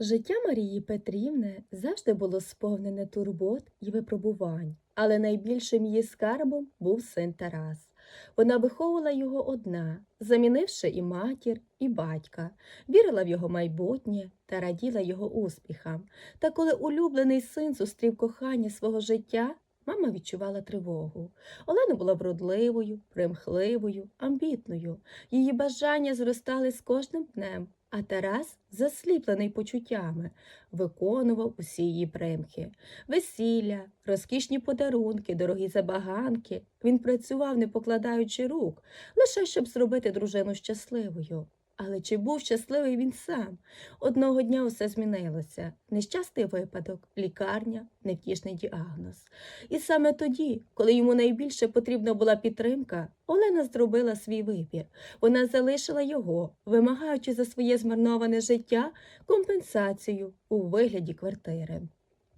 Життя Марії Петрівни завжди було сповнене турбот і випробувань, але найбільшим її скарбом був син Тарас. Вона виховувала його одна, замінивши і матір, і батька, вірила в його майбутнє та раділа його успіхам. Та коли улюблений син зустрів кохання свого життя, мама відчувала тривогу. Олена була вродливою, примхливою, амбітною. Її бажання зростали з кожним днем, а Тарас, засліплений почуттями, виконував усі її примхи. Весілля, розкішні подарунки, дорогі забаганки. Він працював, не покладаючи рук, лише щоб зробити дружину щасливою. Але чи був щасливий він сам? Одного дня усе змінилося. Нещастий випадок, лікарня, невтішний діагноз. І саме тоді, коли йому найбільше потрібна була підтримка, Олена зробила свій вибір. Вона залишила його, вимагаючи за своє змарноване життя компенсацію у вигляді квартири.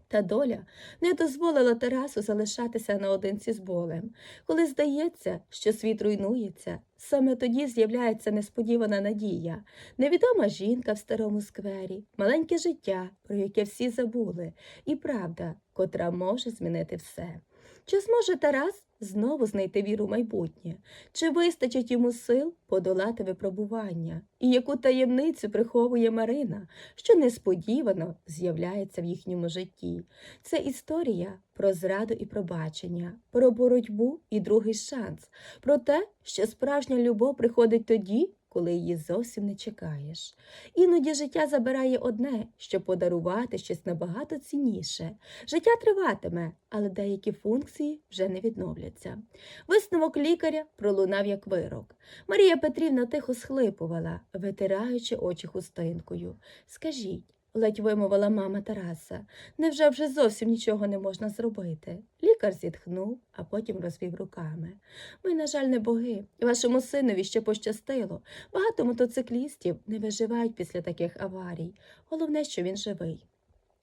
Та доля не дозволила Тарасу залишатися наодинці з болем. Коли здається, що світ руйнується, саме тоді з'являється несподівана надія, невідома жінка в старому сквері, маленьке життя, про яке всі забули, і правда, котра може змінити все. Чи зможе Тарас знову знайти віру в майбутнє? Чи вистачить йому сил подолати випробування? І яку таємницю приховує Марина, що несподівано з'являється в їхньому житті? Це історія про зраду і пробачення, про боротьбу і другий шанс, про те, що справжня любов приходить тоді, коли її зовсім не чекаєш. Іноді життя забирає одне, щоб подарувати щось набагато цінніше. Життя триватиме, але деякі функції вже не відновляться. Висновок лікаря пролунав як вирок. Марія Петрівна тихо схлипувала, витираючи очі хустинкою. Скажіть, ледь вимовила мама Тараса, невже вже зовсім нічого не можна зробити? Лікар зітхнув, а потім розвів руками. Ми, на жаль, не боги. Вашому синові ще пощастило. Багато мотоциклістів не виживають після таких аварій. Головне, що він живий.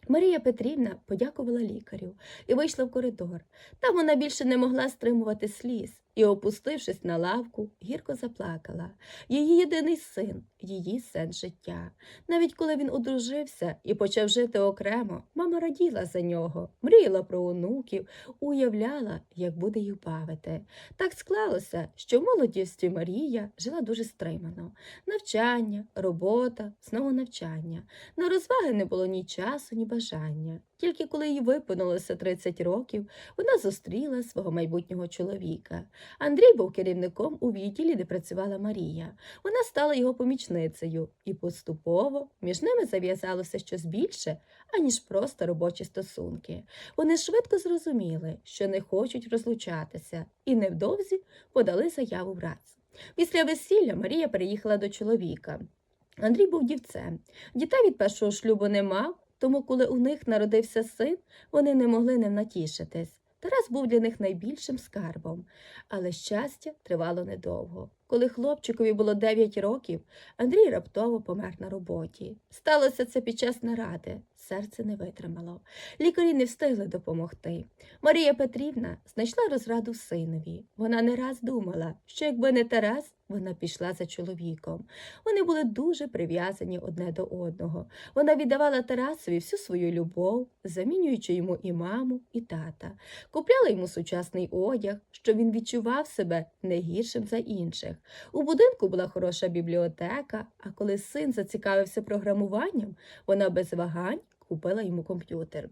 Марія Петрівна подякувала лікарю і вийшла в коридор. Там вона більше не могла стримувати сліз і, опустившись на лавку, гірко заплакала. Її єдиний син, її сенс життя. Навіть коли він одружився і почав жити окремо, мама раділа за нього, мріяла про онуків, уявляла, як буде їх бавити. Так склалося, що в молодісті Марія жила дуже стримано. Навчання, робота, знову навчання. На розваги не було ні часу, ні бажання. Тільки коли їй виповнилося 30 років, вона зустріла свого майбутнього чоловіка. Андрій був керівником у відділі, де працювала Марія. Вона стала його помічницею, і поступово між ними зав'язалося щось більше, аніж просто робочі стосунки. Вони швидко зрозуміли, що не хочуть розлучатися, і невдовзі подали заяву в РАЦ. Після весілля Марія переїхала до чоловіка. Андрій був дівцем. Дітей від першого шлюбу не мав, тому, коли у них народився син, вони не могли не натішитись. Тарас був для них найбільшим скарбом, але щастя тривало недовго. Коли хлопчикові було 9 років, Андрій раптово помер на роботі. Сталося це під час наради. Серце не витримало. Лікарі не встигли допомогти. Марія Петрівна знайшла розраду синові. Вона не раз думала, що якби не Тарас, вона пішла за чоловіком. Вони були дуже прив'язані одне до одного. Вона віддавала Тарасові всю свою любов, замінюючи йому і маму, і тата. Купляла йому сучасний одяг, щоб він відчував себе не гіршим за інших. У будинку була хороша бібліотека, а коли син зацікавився програмуванням, вона без вагань купила йому комп'ютер.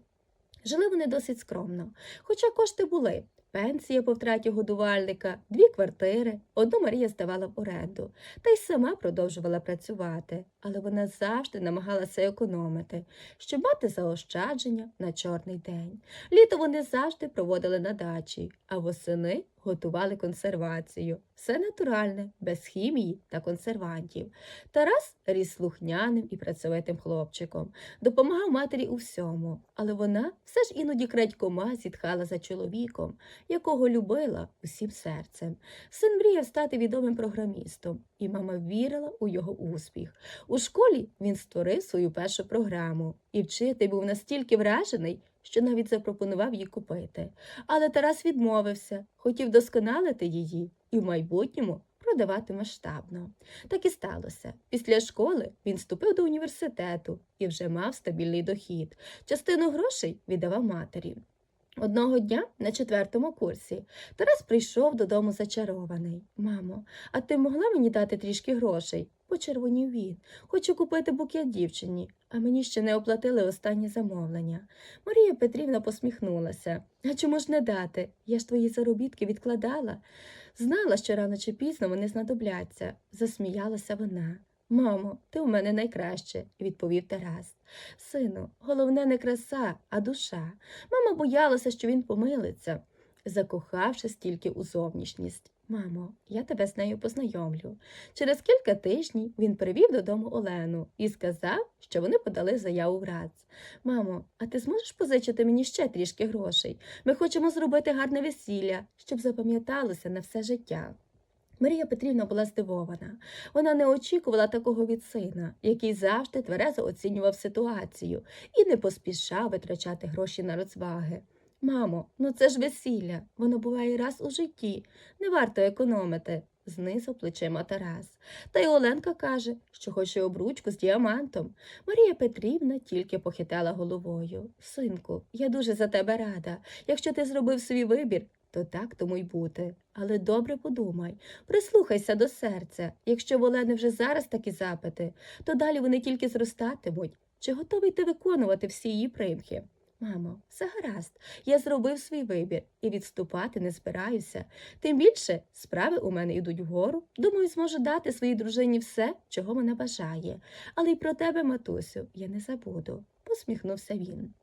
Жили вони досить скромно, хоча кошти були. Пенсія по втраті годувальника, дві квартири, одну Марія здавала в оренду, та й сама продовжувала працювати, але вона завжди намагалася економити, щоб мати заощадження на чорний день. Літо вони завжди проводили на дачі, а восени готували консервацію. Все натуральне, без хімії та консервантів. Тарас ріс слухняним і працьовитим хлопчиком, допомагав матері у всьому, але вона все ж іноді крадькома зітхала за чоловіком, якого любила усім серцем. Син мріяв стати відомим програмістом, і мама вірила у його успіх. У школі він створив свою першу програму, і вчитель був настільки вражений, що навіть запропонував її купити. Але Тарас відмовився, хотів досконалити її і в майбутньому продавати масштабно. Так і сталося. Після школи він вступив до університету і вже мав стабільний дохід. Частину грошей віддавав матері. Одного дня на четвертому курсі Тарас прийшов додому зачарований. Мамо, а ти могла мені дати трішки грошей? Почервонів він. Хочу купити букет дівчині, а мені ще не оплатили останнє замовлення. Марія Петрівна посміхнулася. А чому ж не дати? Я ж твої заробітки відкладала. Знала, що рано чи пізно вони знадобляться, засміялася вона. Мамо, ти у мене найкраще, відповів Тарас. Сину, головне не краса, а душа. Мама боялася, що він помилиться, закохавшись тільки у зовнішність. Мамо, я тебе з нею познайомлю. Через кілька тижнів він привів додому Олену і сказав, що вони подали заяву в РАЦ. Мамо, а ти зможеш позичити мені ще трішки грошей? Ми хочемо зробити гарне весілля, щоб запам'яталося на все життя. Марія Петрівна була здивована. Вона не очікувала такого від сина, який завжди тверезо оцінював ситуацію і не поспішав витрачати гроші на розваги. Мамо, ну це ж весілля, воно буває раз у житті, не варто економити, знизу плечима Тарас. Та й Оленка каже, що хоче обручку з діамантом. Марія Петрівна тільки похитала головою. Синку, я дуже за тебе рада. Якщо ти зробив свій вибір, то так тому й бути. Але добре подумай, прислухайся до серця. Якщо в Олени вже зараз такі запити, то далі вони тільки зростатимуть. Чи готовий ти виконувати всі її примхи? Мамо, все гаразд, я зробив свій вибір і відступати не збираюся. Тим більше справи у мене йдуть вгору. Думаю, зможу дати своїй дружині все, чого вона бажає. Але й про тебе, матусю, я не забуду, посміхнувся він.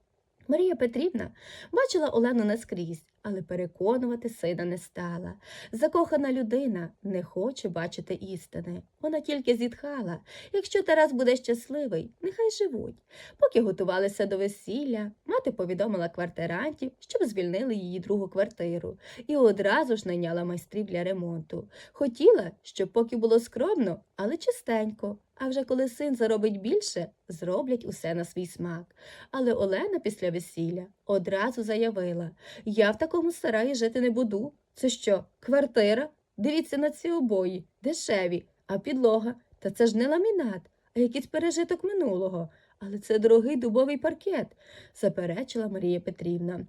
Марія Петрівна бачила Олену наскрізь, але переконувати сина не стала. Закохана людина не хоче бачити істини. Вона тільки зітхала. Якщо Тарас буде щасливий, нехай живуть. Поки готувалися до весілля, мати повідомила квартирантів, щоб звільнили її другу квартиру, і одразу ж найняла майстрів для ремонту. Хотіла, щоб поки було скромно, але чистенько. А вже коли син заробить більше, зроблять усе на свій смак. Але Олена після весілля одразу заявила Я в такому сараї жити не буду. Це що, квартира? Дивіться на ці обої, дешеві, а підлога. Та це ж не ламінат, а якийсь пережиток минулого. Але це дорогий дубовий паркет, заперечила Марія Петрівна.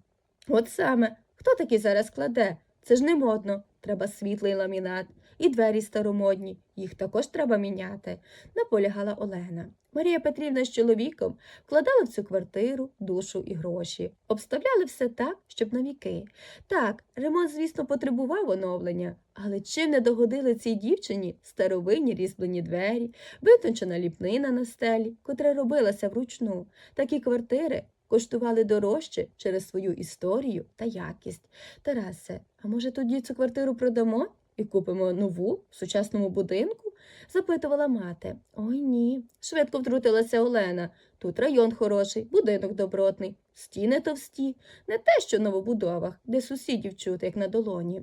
От саме, хто такий зараз кладе? Це ж не модно. Треба світлий ламінат. І двері старомодні, їх також треба міняти, наполягала Олена. Марія Петрівна з чоловіком вкладали в цю квартиру душу і гроші, обставляли все так, щоб навіки. Так, ремонт, звісно, потребував оновлення, але чим не догодили цій дівчині старовинні різьблені двері, витончена ліпнина на стелі, котра робилася вручну. Такі квартири коштували дорожче через свою історію та якість. Тарасе, а може тоді цю квартиру продамо? І купимо нову в сучасному будинку? Запитувала мати. Ой ні. Швидко втрутилася Олена. Тут район хороший, будинок добротний, стіни товсті, не те, що в новобудовах, де сусідів чути, як на долоні.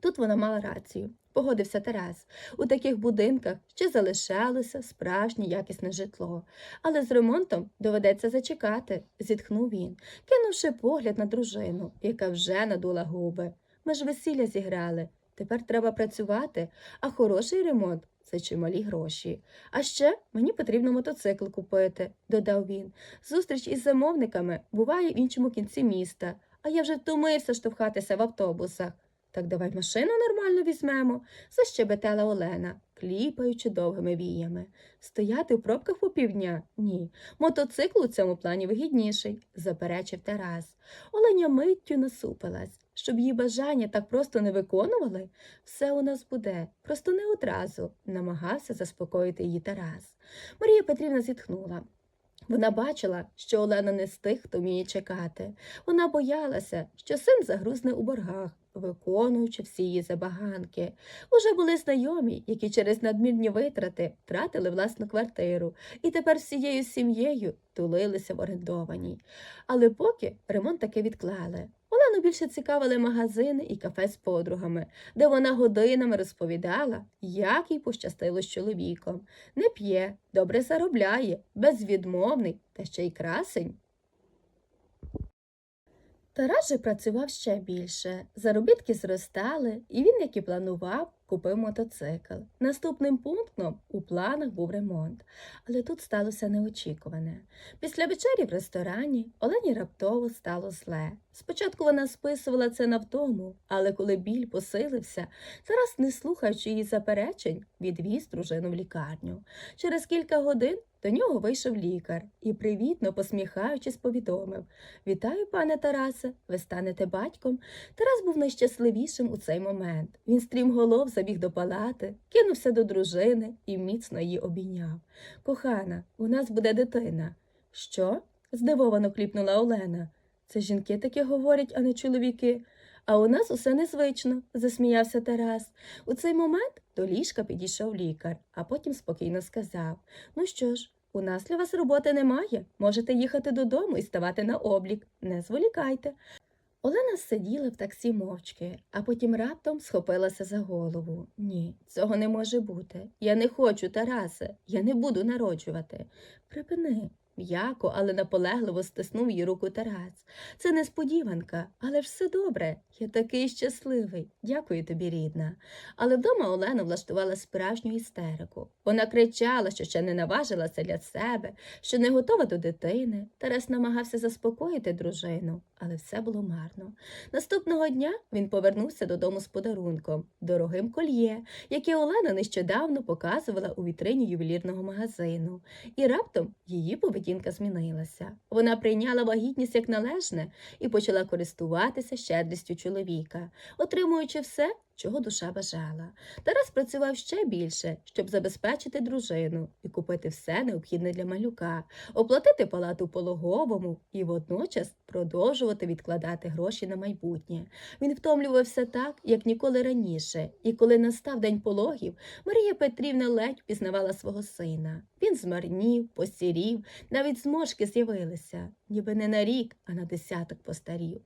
Тут вона мала рацію. Погодився Тарас. У таких будинках ще залишалося справжнє якісне житло. Але з ремонтом доведеться зачекати, зітхнув він, кинувши погляд на дружину, яка вже надула губи. Ми ж весілля зіграли. Тепер треба працювати, а хороший ремонт це чималі гроші. А ще мені потрібно мотоцикл купити, додав він. Зустріч із замовниками буває в іншому кінці міста, а я вже втомився штовхатися в автобусах. Так давай машину нормально візьмемо, защебетала Олена, кліпаючи довгими віями. Стояти в пробках по півдня? Ні. Мотоцикл у цьому плані вигідніший, заперечив Тарас. Оленя миттю насупилась. Щоб її бажання так просто не виконували, все у нас буде, просто не одразу, намагався заспокоїти її Тарас. Марія Петрівна зітхнула. Вона бачила, що Олена не з тих, хто вміє чекати. Вона боялася, що син загрузне у боргах, виконуючи всі її забаганки. Уже були знайомі, які через надмірні витрати втратили власну квартиру і тепер всією сім'єю тулилися в орендованій. Але поки ремонт таки відклали. Олену більше цікавили магазини і кафе з подругами, де вона годинами розповідала, як їй пощастило з чоловіком. Не п'є, добре заробляє, безвідмовний та ще й красень. Тарас же працював ще більше, заробітки зростали, і він, як і планував, купив мотоцикл. Наступним пунктом у планах був ремонт. Але тут сталося неочікуване. Після вечері в ресторані Олені раптово стало зле. Спочатку вона списувала це на втому, але коли біль посилився, зараз, не слухаючи її заперечень, відвіз дружину в лікарню. Через кілька годин до нього вийшов лікар і, привітно посміхаючись, повідомив Вітаю, пане Тарасе, ви станете батьком. Тарас був найщасливішим у цей момент. Він стрімголов забіг до палати, кинувся до дружини і міцно її обійняв. Кохана, у нас буде дитина. Що? здивовано кліпнула Олена. Це жінки таке говорять, а не чоловіки. А у нас усе незвично, засміявся Тарас. У цей момент до ліжка підійшов лікар, а потім спокійно сказав Ну що ж, у нас для вас роботи немає. Можете їхати додому і ставати на облік. Не зволікайте. Олена сиділа в таксі мовчки, а потім раптом схопилася за голову. Ні, цього не може бути. Я не хочу, Тарасе, я не буду народжувати. Припини. М'яко, але наполегливо стиснув її руку Тарас. Це несподіванка, але все добре. Я такий щасливий. Дякую тобі, рідна. Але вдома Олена влаштувала справжню істерику. Вона кричала, що ще не наважилася для себе, що не готова до дитини. Тарас намагався заспокоїти дружину, але все було марно. Наступного дня він повернувся додому з подарунком, дорогим кольє, яке Олена нещодавно показувала у вітрині ювелірного магазину. І раптом її поведінка змінилася. Вона прийняла вагітність як належне і почала користуватися щедрістю чоловіка, отримуючи все, чого душа бажала. Тарас працював ще більше, щоб забезпечити дружину і купити все необхідне для малюка, оплатити палату пологовому і водночас продовжувати відкладати гроші на майбутнє. Він втомлювався так, як ніколи раніше, і коли настав день пологів, Марія Петрівна ледь пізнавала свого сина. Він змарнів, посірів, навіть зморшки з'явилися, ніби не на рік, а на десяток постарів.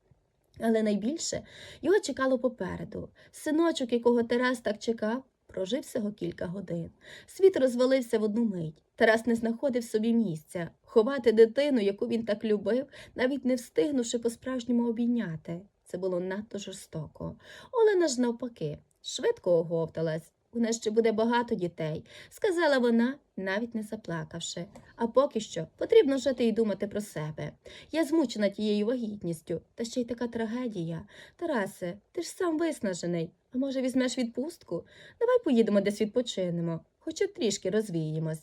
Але найбільше його чекало попереду. Синочок, якого Тарас так чекав, прожив всього кілька годин. Світ розвалився в одну мить. Тарас не знаходив собі місця. Ховати дитину, яку він так любив, навіть не встигнувши по-справжньому обійняти. Це було надто жорстоко. Олена ж навпаки, швидко оговталась. У нас ще буде багато дітей, сказала вона, навіть не заплакавши. А поки що потрібно жити і думати про себе. Я змучена тією вагітністю, та ще й така трагедія. Тарасе, ти ж сам виснажений. А може, візьмеш відпустку? Давай поїдемо десь відпочинемо, хоча б трішки розвіємось.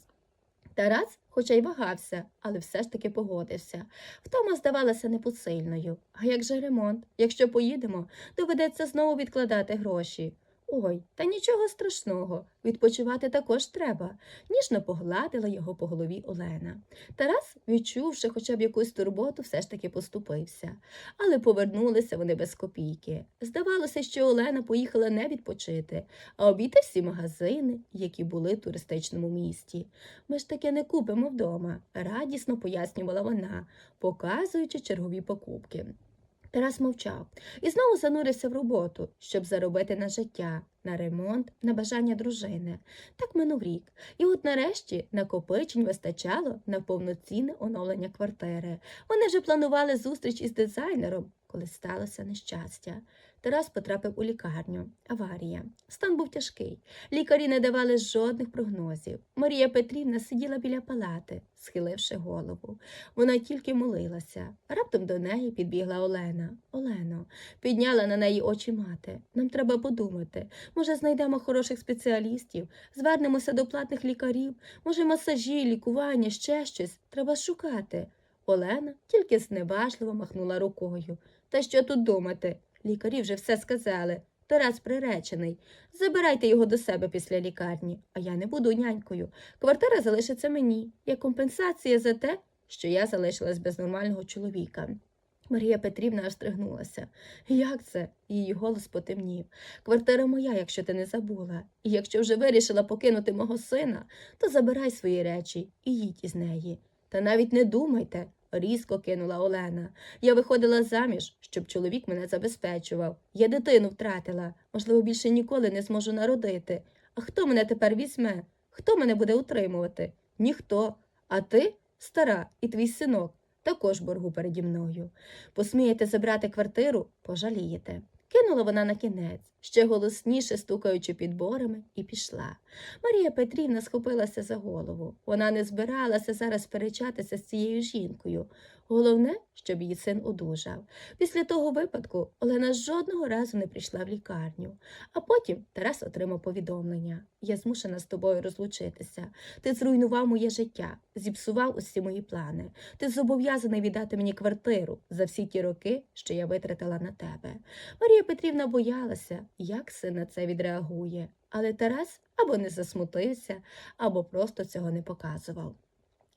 Тарас, хоча й вагався, але все ж таки погодився. Втома здавалася непосильною. А як же ремонт? Якщо поїдемо, доведеться знову відкладати гроші. Ой, та нічого страшного, відпочивати також треба, ніжно погладила його по голові Олена. Тарас, відчувши хоча б якусь турботу, все ж таки поступився. Але повернулися вони без копійки. Здавалося, що Олена поїхала не відпочити, а обійти всі магазини, які були в туристичному місті. Ми ж таке не купимо вдома, радісно пояснювала вона, показуючи чергові покупки. Тарас мовчав і знову занурився в роботу, щоб заробити на життя, на ремонт, на бажання дружини. Так минув рік. І от нарешті накопичень вистачало на повноцінне оновлення квартири. Вони вже планували зустріч із дизайнером, коли сталося нещастя. Тарас потрапив у лікарню. Аварія. Стан був тяжкий. Лікарі не давали жодних прогнозів. Марія Петрівна сиділа біля палати, схиливши голову. Вона тільки молилася. Раптом до неї підбігла Олена. Олено, підняла на неї очі мати. Нам треба подумати. Може, знайдемо хороших спеціалістів, звернемося до платних лікарів, може, масажі, лікування, ще щось. Треба шукати. Олена тільки зневажливо махнула рукою. Та що тут думати? Лікарі вже все сказали. Тарас приречений. Забирайте його до себе після лікарні, а я не буду нянькою. Квартира залишиться мені, як компенсація за те, що я залишилась без нормального чоловіка. Марія Петрівна аж стригнулася. Як це? Її голос потемнів. Квартира моя, якщо ти не забула. І якщо вже вирішила покинути мого сина, то забирай свої речі і їдь із неї. Та навіть не думайте, різко кинула Олена. Я виходила заміж, щоб чоловік мене забезпечував. Я дитину втратила, можливо, більше ніколи не зможу народити. А хто мене тепер візьме? Хто мене буде утримувати? Ніхто. А ти, стара, і твій синок, також боргу переді мною. Посмієте забрати квартиру, пожалієте. Кинула вона на кінець, ще голосніше стукаючи підборами, і пішла. Марія Петрівна схопилася за голову. Вона не збиралася зараз сперечатися з цією жінкою. Головне, щоб її син одужав. Після того випадку Олена жодного разу не прийшла в лікарню. А потім Тарас отримав повідомлення. Я змушена з тобою розлучитися. Ти зруйнував моє життя, зіпсував усі мої плани. Ти зобов'язаний віддати мені квартиру за всі ті роки, що я витратила на тебе. Марія Петрівна боялася, як син на це відреагує. Але Тарас або не засмутився, або просто цього не показував.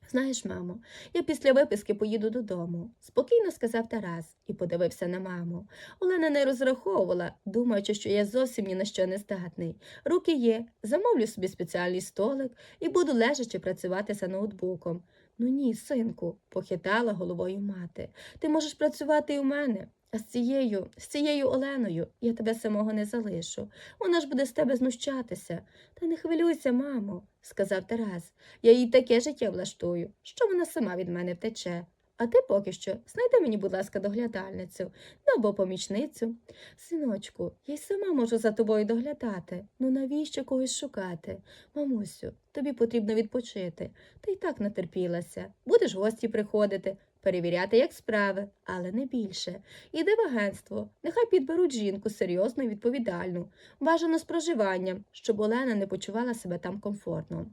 Знаєш, мамо, я після виписки поїду додому, спокійно сказав Тарас і подивився на маму. Олена не розраховувала, думаючи, що я зовсім ні на що не здатний. Руки є, замовлю собі спеціальний столик і буду лежачи працювати за ноутбуком. Ну ні, синку, похитала головою мати. Ти можеш працювати і у мене. А з цією, з цією Оленою я тебе самого не залишу. Вона ж буде з тебе знущатися. Та не хвилюйся, мамо, сказав Тарас. Я їй таке життя влаштую, що вона сама від мене втече. А ти поки що знайди мені, будь ласка, доглядальницю ну, або помічницю. Синочку, я й сама можу за тобою доглядати. Ну навіщо когось шукати? Мамусю, тобі потрібно відпочити. Ти й так натерпілася. Будеш в гості приходити, перевіряти, як справи, але не більше. Іди в агентство, нехай підберуть жінку серйозну і відповідальну, бажано з проживанням, щоб Олена не почувала себе там комфортно.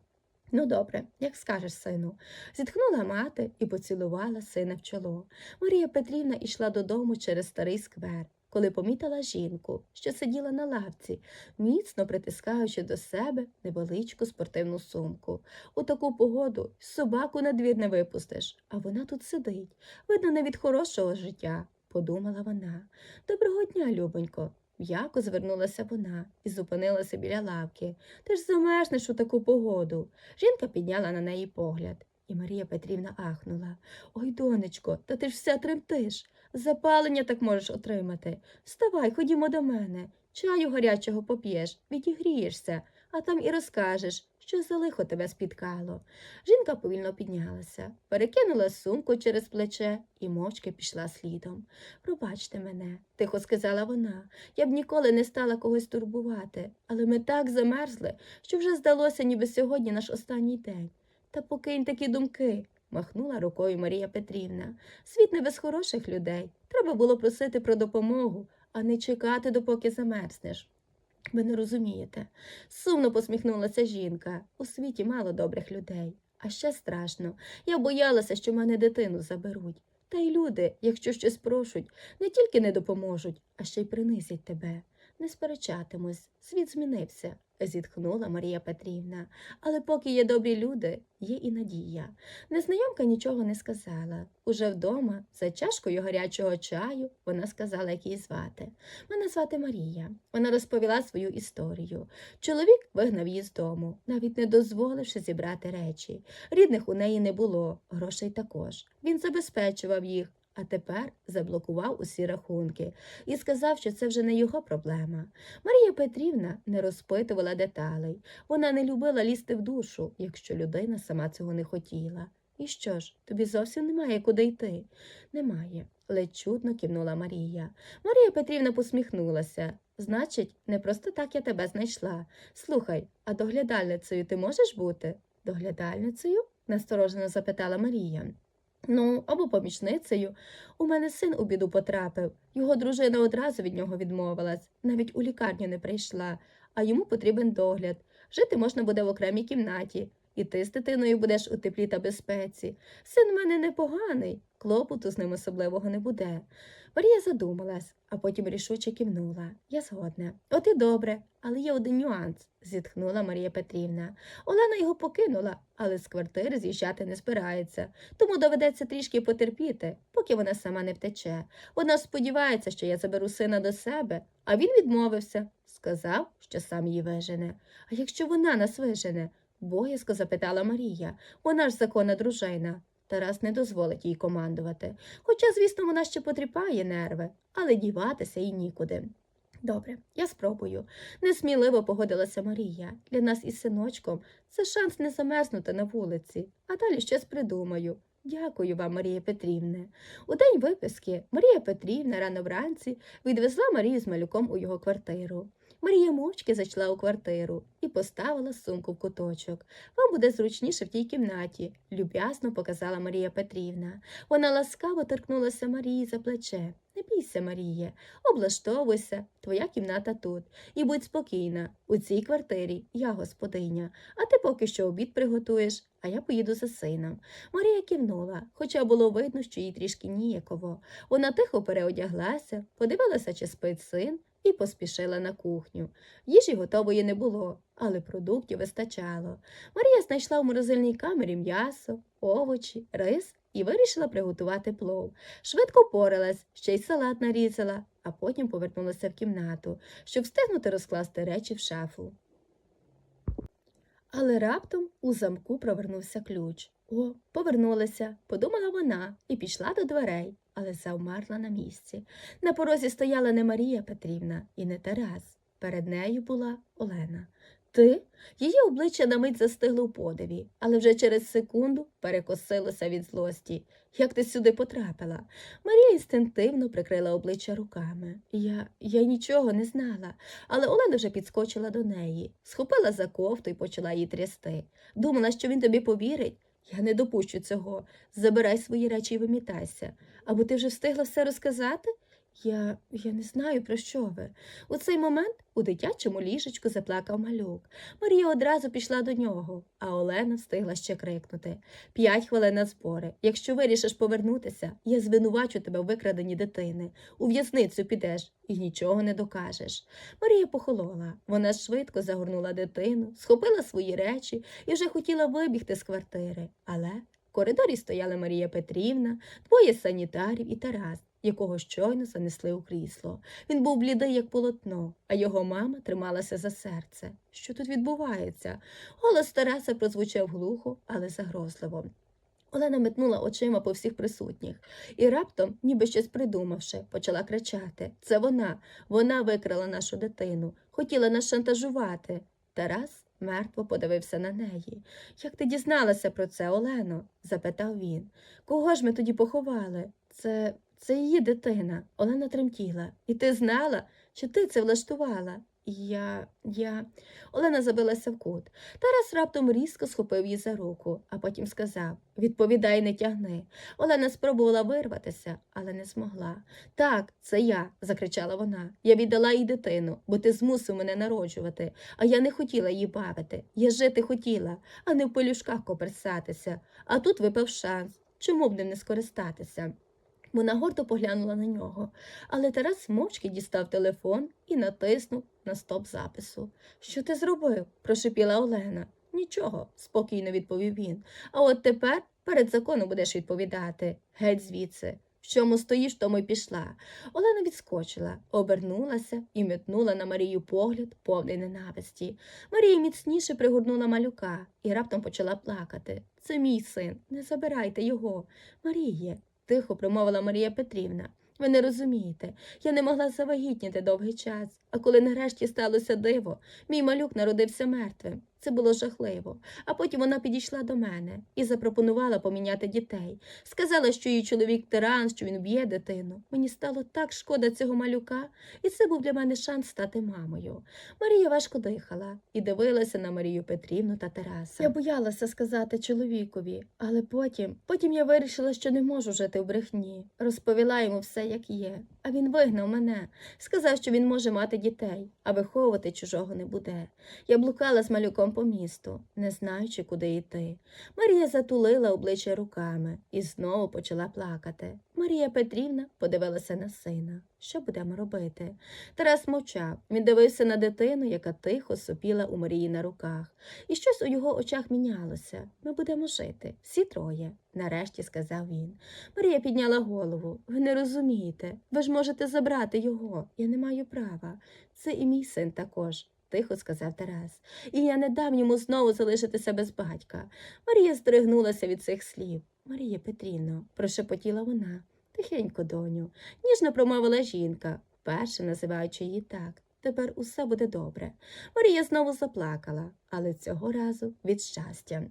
Ну, добре, як скажеш, сину. Зітхнула мати і поцілувала сина в чоло. Марія Петрівна йшла додому через старий сквер, коли помітила жінку, що сиділа на лавці, міцно притискаючи до себе невеличку спортивну сумку. У таку погоду собаку на двір не випустиш, а вона тут сидить. Видно, не від хорошого життя, подумала вона. Доброго дня, любонько. М'яко звернулася вона і зупинилася біля лавки. Ти ж замерзнеш у таку погоду. Жінка підняла на неї погляд, і Марія Петрівна ахнула. Ой, донечко, та ти ж все тремтиш. Запалення так можеш отримати. Вставай, ходімо до мене. Чаю гарячого поп'єш, відігрієшся, а там і розкажеш, що за лихо тебе спіткало. Жінка повільно піднялася, перекинула сумку через плече і мовчки пішла слідом. Пробачте мене, тихо сказала вона. Я б ніколи не стала когось турбувати, але ми так замерзли, що вже здалося, ніби сьогодні наш останній день. Та покинь такі думки, махнула рукою Марія Петрівна. Світ не без хороших людей. Треба було просити про допомогу, а не чекати, допоки замерзнеш. Ви не розумієте. Сумно посміхнулася жінка. У світі мало добрих людей. А ще страшно. Я боялася, що мене дитину заберуть. Та й люди, якщо щось прошуть, не тільки не допоможуть, а ще й принизять тебе. Не сперечатимусь, світ змінився, зітхнула Марія Петрівна. Але поки є добрі люди, є і надія. Незнайомка нічого не сказала. Уже вдома, за чашкою гарячого чаю, вона сказала, як її звати. Мене звати Марія. Вона розповіла свою історію. Чоловік вигнав її з дому, навіть не дозволивши зібрати речі. Рідних у неї не було, грошей також. Він забезпечував їх. А тепер заблокував усі рахунки і сказав, що це вже не його проблема. Марія Петрівна не розпитувала деталей. Вона не любила лізти в душу, якщо людина сама цього не хотіла. І що ж, тобі зовсім немає куди йти? Немає, ледь чутно кивнула Марія. Марія Петрівна посміхнулася. Значить, не просто так я тебе знайшла. Слухай, а доглядальницею ти можеш бути? Доглядальницею? насторожено запитала Марія. Ну, або помічницею. У мене син у біду потрапив. Його дружина одразу від нього відмовилась, навіть у лікарню не прийшла, а йому потрібен догляд. Жити можна буде в окремій кімнаті, і ти з дитиною будеш у теплі та безпеці. Син в мене непоганий, клопоту з ним особливого не буде. Марія задумалась, а потім рішуче кивнула. Я згодна. От і добре, але є один нюанс, зітхнула Марія Петрівна. Олена його покинула, але з квартири з'їжджати не збирається, тому доведеться трішки потерпіти, поки вона сама не втече. Вона сподівається, що я заберу сина до себе, а він відмовився. Сказав, що сам її вижене. А якщо вона нас вижене? боязко запитала Марія. Вона ж законна дружина. Тарас не дозволить їй командувати. Хоча, звісно, вона ще потріпає нерви, але діватися їй нікуди. Добре, я спробую. Несміливо погодилася Марія. Для нас із синочком це шанс не замерзнути на вулиці, а далі щось придумаю. Дякую вам, Марія Петрівне. У день виписки Марія Петрівна рано вранці відвезла Марію з малюком у його квартиру. Марія мовчки зайшла у квартиру і поставила сумку в куточок. Вам буде зручніше в тій кімнаті, люб'язно показала Марія Петрівна. Вона ласкаво торкнулася Марії за плече. Не бійся, Маріє, облаштовуйся, твоя кімната тут. І будь спокійна, у цій квартирі я господиня, а ти поки що обід приготуєш, а я поїду за сином. Марія кивнула, хоча було видно, що їй трішки ніяково. Вона тихо переодяглася, подивилася, чи спить син, і поспішила на кухню. Їжі готової не було, але продуктів вистачало. Марія знайшла в морозильній камері м'ясо, овочі, рис і вирішила приготувати плов. Швидко поралась, ще й салат нарізала, а потім повернулася в кімнату, щоб встигнути розкласти речі в шафу. Але раптом у замку провернувся ключ. О, повернулася, подумала вона і пішла до дверей, але завмерла на місці. На порозі стояла не Марія Петрівна і не Тарас. Перед нею була Олена. Ти? Її обличчя на мить застигло у подиві, але вже через секунду перекосилося від злості. Як ти сюди потрапила? Марія інстинктивно прикрила обличчя руками. Я, я нічого не знала, але Олена вже підскочила до неї, схопила за кофту і почала її трясти. Думала, що він тобі повірить. Я не допущу цього. Забирай свої речі і вимітайся. Або ти вже встигла все розказати? Я, я не знаю, про що ви. У цей момент у дитячому ліжечку заплакав малюк. Марія одразу пішла до нього, а Олена встигла ще крикнути П'ять хвилин на збори. Якщо вирішиш повернутися, я звинувачу тебе в викраденні дитини. У в'язницю підеш і нічого не докажеш. Марія похолола. Вона швидко загорнула дитину, схопила свої речі і вже хотіла вибігти з квартири. Але в коридорі стояли Марія Петрівна, двоє санітарів і Тарас якого щойно занесли у крісло. Він був блідий, як полотно, а його мама трималася за серце. Що тут відбувається? Голос Тараса прозвучав глухо, але загрозливо. Олена метнула очима по всіх присутніх і раптом, ніби щось придумавши, почала кричати Це вона, вона викрала нашу дитину, хотіла нас шантажувати. Тарас мертво подивився на неї. Як ти дізналася про це, Олено? запитав він. Кого ж ми тоді поховали? Це це її дитина. Олена тремтіла. І ти знала, чи ти це влаштувала? Я, я. Олена забилася в кут. Тарас раптом різко схопив її за руку, а потім сказав Відповідай, не тягни. Олена спробувала вирватися, але не змогла. Так, це я, закричала вона. Я віддала їй дитину, бо ти змусив мене народжувати, а я не хотіла її бавити. Я жити хотіла, а не в пелюшках коперсатися. А тут випав шанс. Чому б ним не скористатися? Вона гордо поглянула на нього, але Тарас мовчки дістав телефон і натиснув на стоп запису. Що ти зробив? прошепіла Олена. Нічого, спокійно відповів він. А от тепер перед законом будеш відповідати. Геть звідси. В чому стоїш, тому й пішла. Олена відскочила, обернулася і метнула на Марію погляд, повний ненависті. Марія міцніше пригорнула малюка і раптом почала плакати. Це мій син, не забирайте його. Маріє, тихо промовила Марія Петрівна. Ви не розумієте, я не могла завагітніти довгий час, а коли нарешті сталося диво, мій малюк народився мертвим. Це було жахливо. А потім вона підійшла до мене і запропонувала поміняти дітей. Сказала, що її чоловік тиран, що він б'є дитину. Мені стало так шкода цього малюка, і це був для мене шанс стати мамою. Марія важко дихала і дивилася на Марію Петрівну та Тараса. Я боялася сказати чоловікові, але потім, потім я вирішила, що не можу жити в брехні. Розповіла йому все, як є. А він вигнав мене, сказав, що він може мати дітей, а виховувати чужого не буде. Я блукала з малюком по місту, не знаючи, куди йти. Марія затулила обличчя руками і знову почала плакати. Марія Петрівна подивилася на сина. Що будемо робити? Тарас мовчав. Він дивився на дитину, яка тихо сопіла у Марії на руках. І щось у його очах мінялося. Ми будемо жити, всі троє, нарешті сказав він. Марія підняла голову. Ви не розумієте. Ви ж можете забрати його. Я не маю права. Це і мій син також. Тихо сказав Тарас, і я не дам йому знову залишитися без батька. Марія здригнулася від цих слів. Марія Петріно, прошепотіла вона. Тихенько, доню, ніжно промовила жінка, вперше називаючи її так. Тепер усе буде добре. Марія знову заплакала, але цього разу від щастя.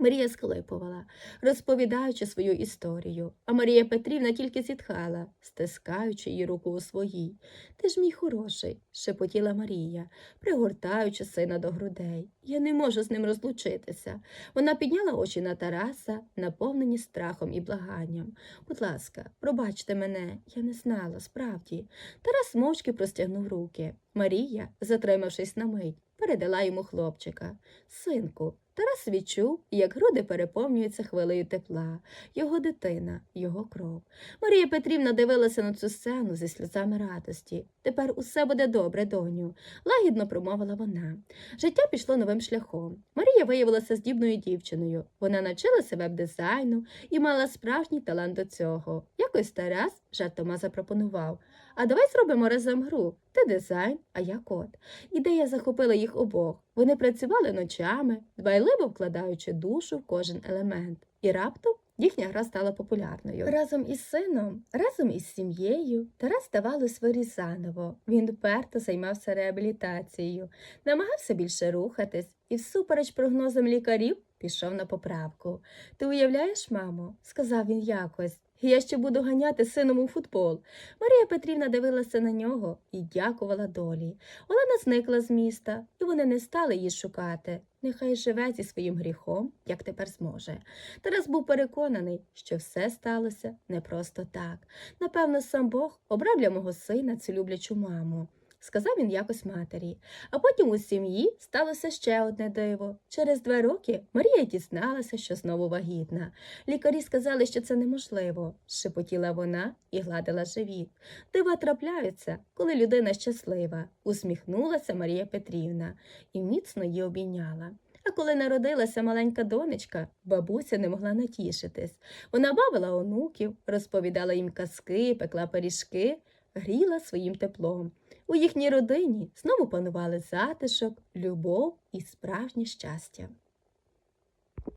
Марія склипувала, розповідаючи свою історію, а Марія Петрівна тільки зітхала, стискаючи її руку у своїй. Ти ж мій хороший, шепотіла Марія, пригортаючи сина до грудей. Я не можу з ним розлучитися. Вона підняла очі на Тараса, наповнені страхом і благанням. Будь ласка, пробачте мене, я не знала, справді. Тарас мовчки простягнув руки. Марія, затримавшись на мить, передала йому хлопчика. Синку, Тарас відчув, як груди переповнюються хвилею тепла, його дитина, його кров. Марія Петрівна дивилася на цю сцену зі сльозами радості. Тепер усе буде добре, доню, лагідно промовила вона. Життя пішло новим шляхом. Марія виявилася здібною дівчиною. Вона навчилася веб-дизайну і мала справжній талант до цього. Якось Тарас жартома запропонував. А давай зробимо разом гру. Ти дизайн, а я код. Ідея захопила їх обох. Вони працювали ночами, дбайливо вкладаючи душу в кожен елемент. І раптом їхня гра стала популярною. Разом із сином, разом із сім'єю Тарас здавалось виріс заново. Він вперто займався реабілітацією, намагався більше рухатись і, всупереч прогнозам лікарів, пішов на поправку. Ти уявляєш, мамо? сказав він якось. Я ще буду ганяти сином у футбол. Марія Петрівна дивилася на нього і дякувала долі. Олена зникла з міста, і вони не стали її шукати. Нехай живе зі своїм гріхом, як тепер зможе. Тарас був переконаний, що все сталося не просто так. Напевно, сам Бог обрав для мого сина цю люблячу маму. Сказав він якось матері. А потім у сім'ї сталося ще одне диво. Через два роки Марія дізналася, що знову вагітна. Лікарі сказали, що це неможливо, шепотіла вона і гладила живіт. Дива трапляються, коли людина щаслива, усміхнулася Марія Петрівна і міцно її обійняла. А коли народилася маленька донечка, бабуся не могла натішитись. Вона бавила онуків, розповідала їм казки, пекла пиріжки, гріла своїм теплом. У їхній родині знову панували затишок, любов і справжнє щастя.